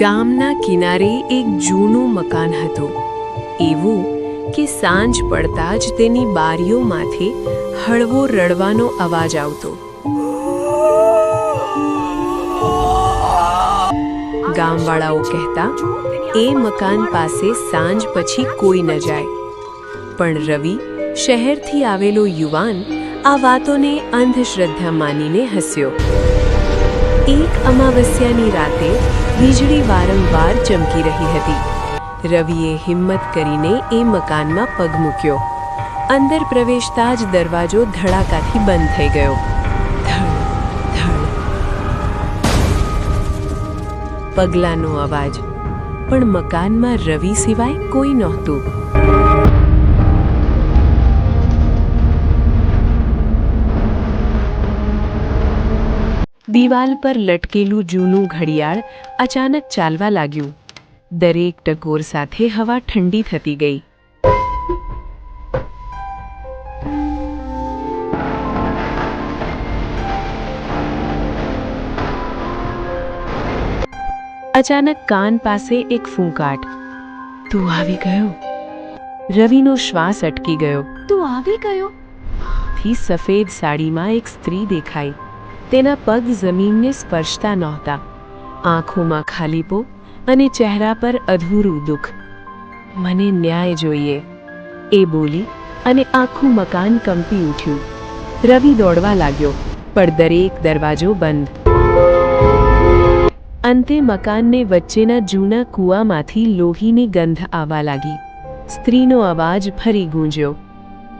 ગામના કિનારે એક જૂનું મકાન હતું. એવું કે સાંજ પડતા જ તેની બારીઓમાંથી હળવો રડવાનો અવાજ આવતો. ગામવાળાઓ કહેતા, એ મકાન પાસે સાંજ પછી કોઈ ન જાય. પણ રવિ, શહેરથી આવેલો યુવાન આ વાતોને અંધશ્રદ્ધા માનીને હસ્યો. એક અમાવસ્યાની રાતે વીજળી વારંવાર ચમકી રહી હતી. રવિએ હિંમત કરીને એ મકાનમાં પગ મૂક્યો. અંદર પ્રવેશતા જ દરવાજો ધડાકાથી બંધ થઈ ગયો. ધડ ધડ. પગલાંનો અવાજ. પણ મકાનમાં રવિ સિવાય કોઈ નહોતું. દિવાલ પર લટકેલું જૂનું ઘડિયાળ અચાનક ચાલવા લાગ્યું. દરેક ટકોર સાથે હવા ઠંડી થતી ગઈ. અચાનક કાન પાસે એક ફૂંકાટ. તું આવી ગયો? રવિનો શ્વાસ અટકી ગયો. તું આવી ગયો? થી સફેદ સાડીમાં એક સ્ત્રી દેખાઈ. તેના પગ જમીનને સ્પર્શતા નહોતા. આંખોમાં ખાલીપો અને ચહેરા પર અધૂરું દુઃખ. મને ન્યાય જોઈએ, એ બોલી અને આખું મકાન કંપી ઉઠ્યું. રવિ દોડવા લાગ્યો, પણ દરેક દરવાજો બંધ. અંતે મકાનને વચ્ચેના જૂના કૂવામાંથી લોહીની ગંધ આવવા લાગી. સ્ત્રીનો અવાજ ફરી ગૂંજ્યો.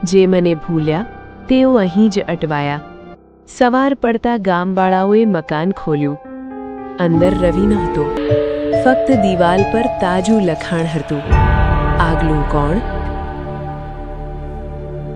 જે મને ભૂલ્યા, તેઓ અહીં જ અટવાયા. સવાર પડતા ગામવાળાઓએ મકાન ખોલ્યું. અંદર રવિ નહોતો. ફક્ત દિવાલ પર તાજું લખાણ હતું. આગલું કોણ?